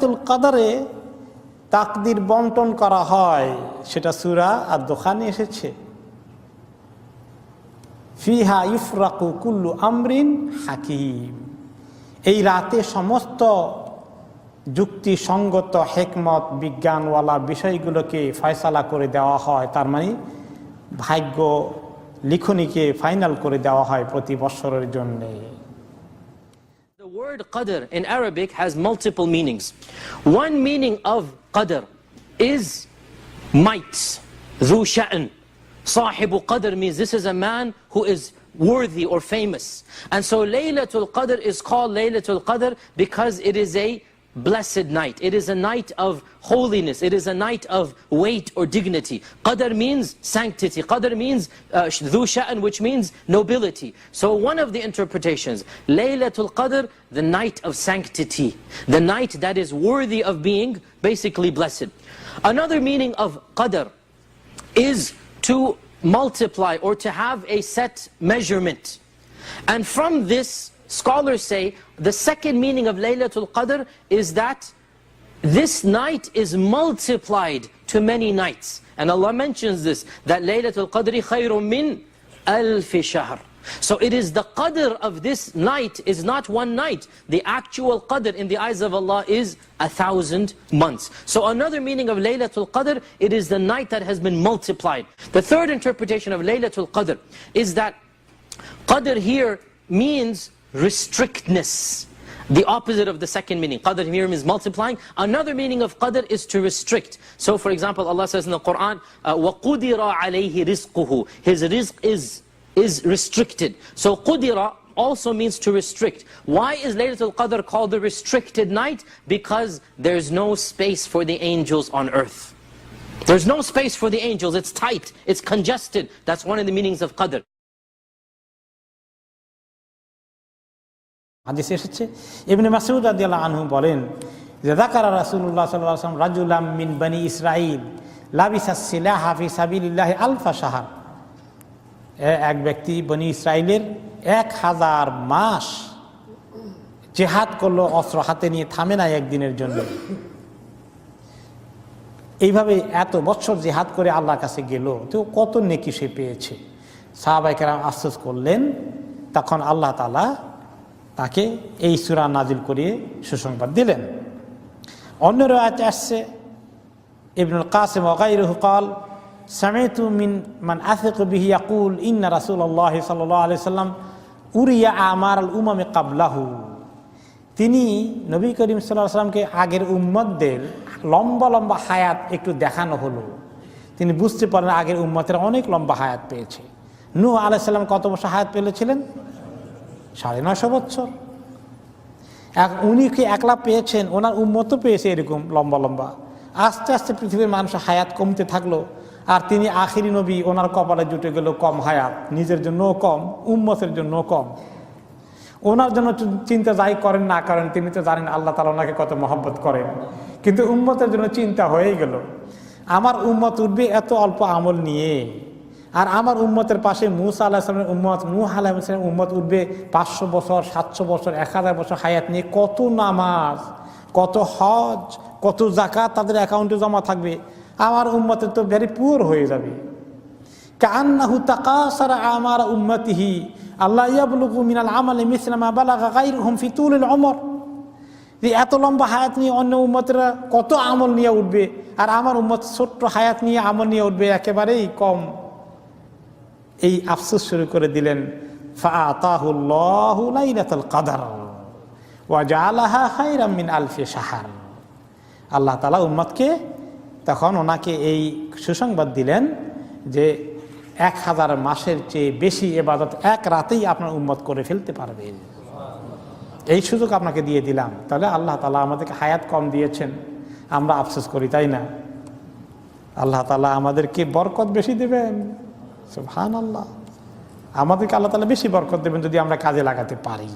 লাইলাতুল কাদারে তাকদির বন্টন করা হয়। সেটা সুরা আর দোকানে এসেছে। ফিহা ইফরাকু কুল্লু আমরিন হাকিম। এই রাতে সমস্ত যুক্তিসঙ্গত হেকমত, বিজ্ঞানওয়ালা বিষয়গুলোকে ফয়সালা করে দেওয়া হয়। তার মানে ভাগ্য লিখনিকে ফাইনাল করে দেওয়া হয় প্রতি বৎসরের জন্যে। word qadr in Arabic has multiple meanings. One meaning of qadr is might, ذو شأن. صاحب qadr means this is a man who is worthy or famous. And so Laylatul Qadr is called Laylatul Qadr because it is a blessed night. It is a night of holiness. It is a night of weight or dignity. Qadr means sanctity. Qadr means uh, which means nobility. So one of the interpretations, Laylatul Qadr, the night of sanctity. The night that is worthy of being basically blessed. Another meaning of Qadr is to multiply or to have a set measurement. And from this, scholars say, the second meaning of Laylatul Qadr is that this night is multiplied to many nights. And Allah mentions this, that Laylatul Qadri khayrun min alfi shahr. So it is the qadr of this night is not one night. The actual qadr in the eyes of Allah is a thousand months. So another meaning of Laylatul Qadr, it is the night that has been multiplied. The third interpretation of Laylatul Qadr is that qadr here means restrictness. The opposite of the second meaning. Qadr here means multiplying. Another meaning of qadr is to restrict. So for example, Allah says in the Quran, uh, وَقُدِرَ عَلَيْهِ رِزْقُهُ His rizq is, is restricted. So qudira also means to restrict. Why is Laylatul Qadr called the restricted night? Because there's no space for the angels on earth. There's no space for the angels. It's tight. It's congested. That's one of the meanings of Qadr. হাদিস এসেছে। এমনি মাসুদ আদিয়াল্লাহ আনহু বলেন যে দাকারা রাসুল্লাহ সাল্লাম রাজুলাম মিন বানি Israil লাবিসাসিলা Hafi সাবিল্লাহ alpha সাহার এক ব্যক্তি বনি ইসরায়েলের এক হাজার মাস জেহাদ করল, অস্ত্র হাতে নিয়ে থামে না একদিনের জন্য। এইভাবে এত বছর জেহাদ করে আল্লাহর কাছে গেল, তো কত নেকি সে পেয়েছে। সাহাবাইকেরাম আফসোস করলেন, তখন আল্লাহ তালা তাকে এই সুরা নাজিল করিয়ে সুসংবাদ দিলেন। অন্য রায়তে আসছে, ইবনুল কাসিম ওগাইরুহু কাল সামেতু মিন মান আফিক বিহি ইয়াকুল, ইন্না রাসূলুল্লাহ সাল্লাল্লাহু আলাইহি সাল্লাম উরিয়া আমার আল উমামে কাবলাহু। তিনি নবী করিম সাল্লাহ সাল্লামকে আগের উম্মতদের লম্বা লম্বা হায়াত একটু দেখানো হলো। তিনি বুঝতে পারেন আগের উম্মতের অনেক লম্বা হায়াত পেয়েছে। নূহ আলাইসাল্লাম কত বছর হায়াত পেলেছিলেন? সাড়ে নশো বছর এক উনি কি একলা পেয়েছেন? ওনার উন্মত পেয়েছে এরকম লম্বা লম্বা। আস্তে আস্তে পৃথিবীর মানুষের হায়াত কমতে থাকল আর তিনি আখিরি নবী, ওনার কপালে জুটে গেল কম হায়াত। নিজের জন্যও কম, উম্মতের জন্যও কম। ওনার জন্য চিন্তা যাই করেন না করেন, তিনি তো জানেন আল্লাহ তালা ওনাকে কত মহব্বত করেন। কিন্তু উম্মতের জন্য চিন্তা হয়েই গেল। আমার উম্মত উঠবে এত অল্প আমল নিয়ে। আর আমার উম্মতের পাশে মুসা আল্লাহ ইসলামের উম্মত, নূহ আল্লাহ ইসলামের উম্মত উঠবে পাঁচশো বছর, সাতশো বছর, এক হাজার বছর হায়াত নিয়ে। কত নামাজ, কত হজ, কত জাকাত তাদের অ্যাকাউন্টে জমা থাকবে। আমার উম্মতের তো ভেরি পুয়ার হয়ে যাবে। কান্নাহু তাকাসারা আমার উম্মতিহি। আল্লাহ ইয়াবলুকু মিনাল আমালে মিসলামা বালাগা গায়রুহুম ফি তুলিল উমর। যে এত লম্বা হায়াত নিয়ে অন্য উম্মতেরা কত আমল নিয়ে উঠবে। আর আমার উম্মত ছোট্ট হায়াত নিয়ে আমল নিয়ে উঠবে, একেবারেই কম। এই আফসোস শুরু করে দিলেন কদর শাহর। আল্লাহ তালা উম্মতকে তখন ওনাকে এই সুসংবাদ দিলেন যে, এক হাজার মাসের চেয়ে বেশি এবাদত এক রাতেই আপনার উম্মত করে ফেলতে পারবে। এই সুযোগ আপনাকে দিয়ে দিলাম। তাহলে আল্লাহ তালা আমাদেরকে হায়াত কম দিয়েছেন। আমরা আফসোস করি, তাই না? আল্লাহ তালা আমাদেরকে বরকত বেশি দেবেন। হান আল্লাহ আমাদেরকে আল্লাহ তালা বেশি বরকত দেবেন যদি আমরা কাজে লাগাতে পারি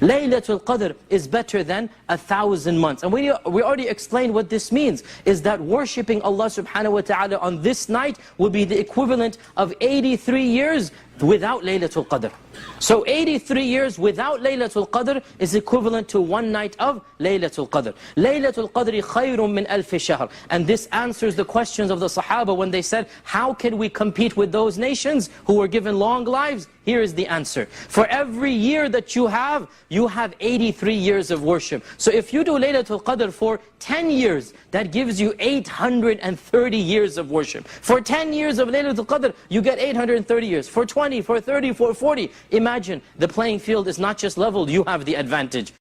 Laylatul Qadr is better than a thousand months. And we, we already explained what this means, is that worshipping Allah subhanahu wa ta'ala on this night will be the equivalent of 83 years without Laylatul Qadr. So 83 years without Laylatul Qadr is equivalent to one night of Laylatul Qadr. Laylatul Qadr khayrun min alf shahr. And this answers the questions of the Sahaba when they said, how can we compete with those nations who were given long lives? Here is the answer. For every year that you have, you have 83 years of worship. So if you do Laylatul Qadr for 10 years, that gives you 830 years of worship. For 10 years of Laylatul Qadr, you get 830 years. For 20, for 30, for 40. Imagine the playing field is not just leveled, you have the advantage.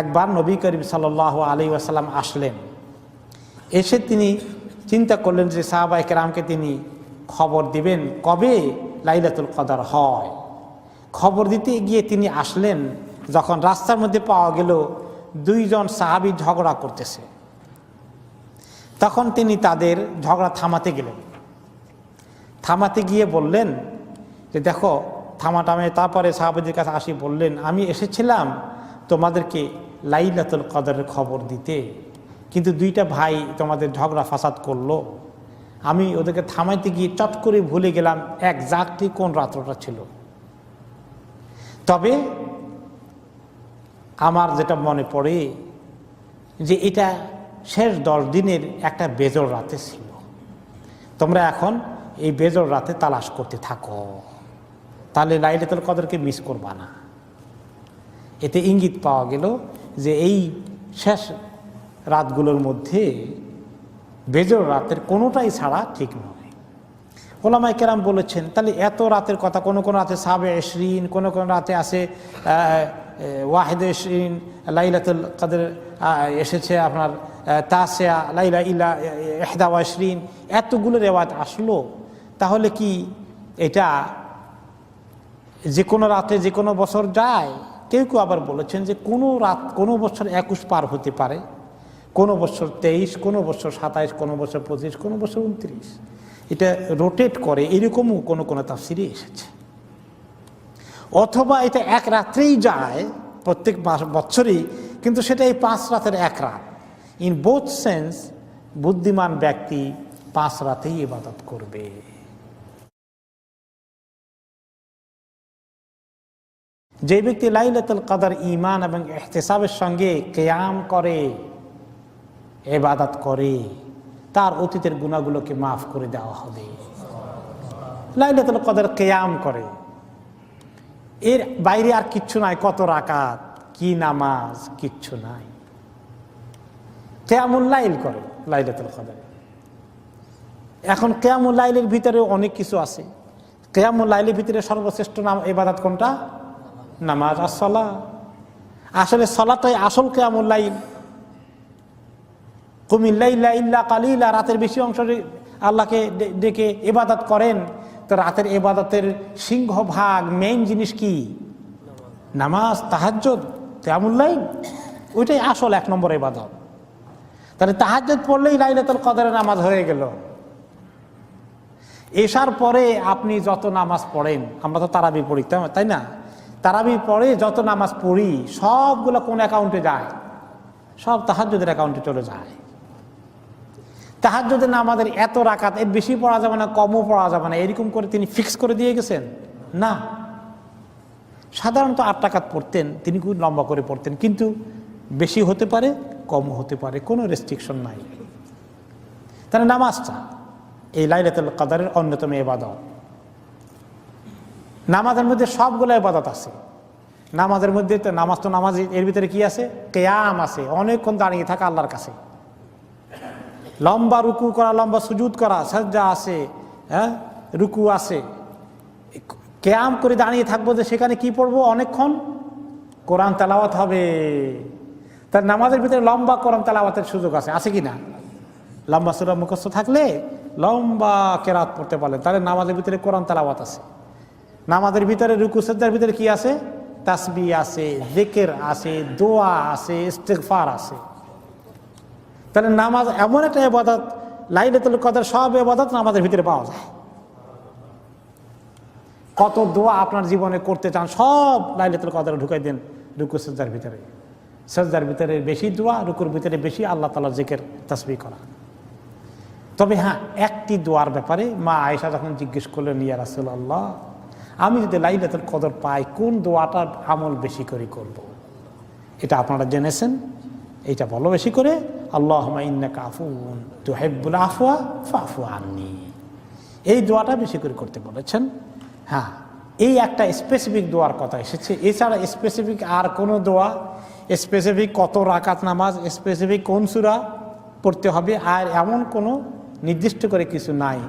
একবার নবী করিম সাল্লাহ আলী ওয়াসাল্লাম আসলেন এসে তিনি চিন্তা করলেন যে সাহাবাই কেরামকে তিনি খবর দিবেন কবে? লাইলাতুল কদর হয়। খবর দিতে গিয়ে তিনি আসলেন, যখন রাস্তার মধ্যে পাওয়া গেল দুইজন সাহাবি ঝগড়া করতেছে। তখন তিনি তাদের ঝগড়া থামাতে গেলেন। থামাতে গিয়ে বললেন যে, দেখো থামাটামে তারপরে সাহাবাদের কাছে আসি বললেন, আমি এসেছিলাম তোমাদেরকে লাইলাতুল কদরের খবর দিতে। কিন্তু দুইটা ভাই তোমাদের ঝগড়া ফাসাদ করল। আমি ওদেরকে থামাইতে গিয়ে চট করে ভুলে গেলাম একজাক্টলি কোন রাত্রটা ছিল। তবে আমার যেটা মনে পড়ে যে এটা শেষ দশ দিনের একটা বেজর রাতে ছিল। তোমরা এখন এই বেজর রাতে তালাশ করতে থাকো। তাহলে লাইলাতুল কদরকে মিস করবা না। এতে ইঙ্গিত পাওয়া গেল যে এই শেষ রাতগুলোর মধ্যে বেজর রাতের কোনোটাই ছাড়া ঠিক নয়। ওলামাই কেরাম বলেছেন, তাহলে এত রাতের কথা, কোনো কোনো রাতে সাবে এশরিন কোনো কোনো রাতে আছে ওয়াহেদ এশরিন লাইলাতুল কাদের এসেছে আপনার তাসিয়া, লাইলা ইলা এহদা ওয়াশরিন এতগুলো রেওয়াজ আসলো, তাহলে কি এটা যে কোনো রাতে যে কোনো বছর যায়? কেউ কেউ আবার বলেছেন যে কোনো রাত, কোনো বছর একুশ পার হতে পারে। কোনো বছর তেইশ, কোনো বছর সাতাইশ, কোনো বছর পঁচিশ, কোনো বছর উনত্রিশ এটা রোটেট করে এরকমও কোনো কোনো তাফসিরে এসেছে। অথবা এটা এক রাত্রেই যায় প্রত্যেক বছরই কিন্তু সেটা এই পাঁচ রাতের এক রাত। ইন বোথ সেন্স বুদ্ধিমান ব্যক্তি পাঁচ রাতেই ইবাদত করবে। যে ব্যক্তি লাইলাতুল কাদার ইমান এবং এহতেসাবের সঙ্গে কেয়াম করে এবাদাত করে, তার অতীতের গুণাগুলোকে মাফ করে দেওয়া হবে। লাইলাতুল কদর কেয়াম করে। এর বাইরে আর কিচ্ছু নাই, কত রাকাত, কি নামাজ, কিচ্ছু নাই। কেয়ামুল লাইল করে লাইলাতুল কদর। এখন কেয়ামুল লাইলের ভিতরে অনেক কিছু আছে। কেয়ামুল লাইলের ভিতরে সর্বশ্রেষ্ঠ নাম এবাদাত কোনটা? নামাজ আর সলা আসলে সলাটাই আসল কেয়ামুল লাইল। কুমিল্লা ইল্লা কালিলা, রাতের বেশি অংশ আল্লাহকে ডেকে এবাদত করেন, তো রাতের এবাদতের সিংহভাগ মেইন জিনিস কি? নামাজ, তাহাজ্জুদ তেমুল্লাই ওইটাই আসল এক নম্বর এবাদত তাহলে তাহাজ্জুদ পড়লেই লাইলাতুল কদরের নামাজ হয়ে গেল। এসার পরে আপনি যত নামাজ পড়েন, আমরা তো তারাবি পড়ি, তাই- না? তারাবি পড়ে যত নামাজ পড়ি, সবগুলো কোন অ্যাকাউন্টে যায়? সব তাহাজ্জুদের অ্যাকাউন্টে চলে যায়। তাহাজ্জুদের নামাজের এত রাখাত এর বেশি পড়া যাবে না, কমও পড়া যাবে না। এরকম করে তিনি ফিক্স করে দিয়ে গেছেন? না। সাধারণত আট টাকাত পড়তেন, তিনি খুব লম্বা করে পড়তেন, কিন্তু বেশি হতে পারে, কমও হতে পারে, কোনো রেস্ট্রিকশন নাই। তাহলে নামাজটা, এই লাইলাতুল কাদারের অন্যতম এবাদত নামাজের মধ্যে সবগুলো এবাদত আছে। নামাজের মধ্যে তো নামাজ তো নামাজ এর ভিতরে কি আছে? কেয়াম আছে। অনেকক্ষণ দাঁড়িয়ে থাকা আল্লাহর কাছে। লম্বা রুকু করা, লম্বা সুজুদ করা সাজ্জা আছে হ্যাঁ? রুকু আছে। ক্যাম করে দাঁড়িয়ে থাকব যে সেখানে কি পড়ব? অনেকক্ষণ কোরআন তালাওয়াত হবে। তার নামাজের ভিতরে লম্বা কোরআন তেলাওয়াতের সুযোগ আছে। আছে কি না? লম্বা সুরা মুখস্থ থাকলে লম্বা কেরাত পড়তে পারলেন। তাহলে নামাজের ভিতরে কোরআন তালাওয়াত আছে। নামাজের ভিতরে রুকু সজ্জার ভিতরে কি আছে? তাসবি আছে, জেকের আছে, দোয়া আছে, ইস্তেগফার আছে। তাহলে নামাজ এমন একটা এবাদত লাইলাতুল কদর সব এবাদত নামাজের ভিতরে পাওয়া যায়। কত দোয়া আপনার জীবনে করতে চান, সব লাইলাতুল কদরে ঢুকাই দেন রুকু সজ্জার ভিতরে। সজ্জার ভিতরে বেশি দোয়া, রুকুর ভিতরে বেশি আল্লাহ তালা জেকের তসবি করা। তবে হ্যাঁ একটি দোয়ার ব্যাপারে মা আয়েশা যখন জিজ্ঞেস করলেন রাসুল আল্লাহ আমি যদি লাইলাতুল কদর পাই, কোন দোয়াটার আমল বেশি করে করব। এটা আপনারা জেনেছেন, এটা বলো বেশি করে। আল্লাহ ইন্নাকা আফুন তুহেব্বুল আফওয়া ফাফু আননি। এই দোয়াটা বেশি করে করতে বলেছেন। হ্যাঁ এই একটা স্পেসিফিক দোয়ার কথা এসেছে। এছাড়া স্পেসিফিক আর কোনো দোয়া স্পেসিফিক কত রাকাত নামাজ স্পেসিফিক কোন সুরা পড়তে হবে, আর এমন কোনো নির্দিষ্ট করে কিছু নাই।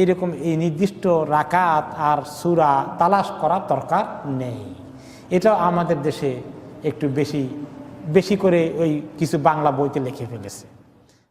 এইরকম এই নির্দিষ্ট রাকাত আর সুরা তালাশ করার দরকার নেই। এটা আমাদের দেশে একটু বেশি বেশি করে ওই কিছু বাংলা বইতে লিখে ফেলেছে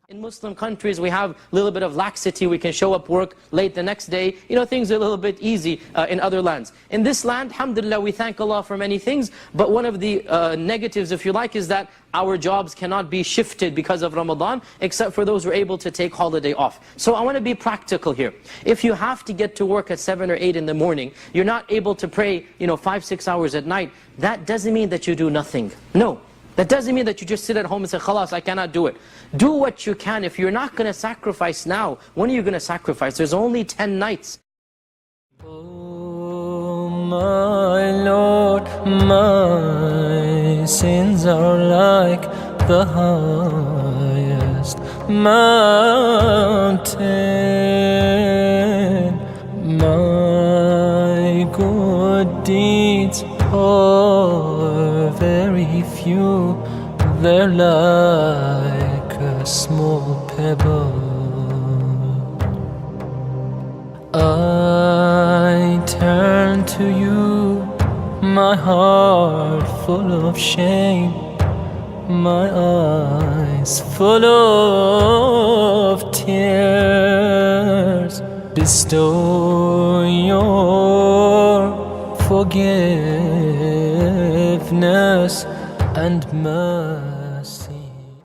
In Muslim countries, we have a little bit of laxity. We can show up work late the next day. You know, things are a little bit easy uh, in other lands. In this land, alhamdulillah, we thank Allah for many things. But one of the uh, negatives, if you like, is that our jobs cannot be shifted because of Ramadan, except for those who are able to take holiday off. So I want to be practical here. If you have to get to work at 7 or 8 in the morning, you're not able to pray, you know, 5, 6 hours at night, that doesn't mean that you do nothing. No. That doesn't mean that you just sit at home and say, Khalas, I cannot do it. Do what you can. If you're not going to sacrifice now, when are you going to sacrifice? There's only 10 nights. Oh, my Lord, my sins are like the highest mountain. My good deeds are very few, they're like a small pebble. I turn to you, my heart full of shame, my eyes full of tears. Bestow your forgiveness and mine.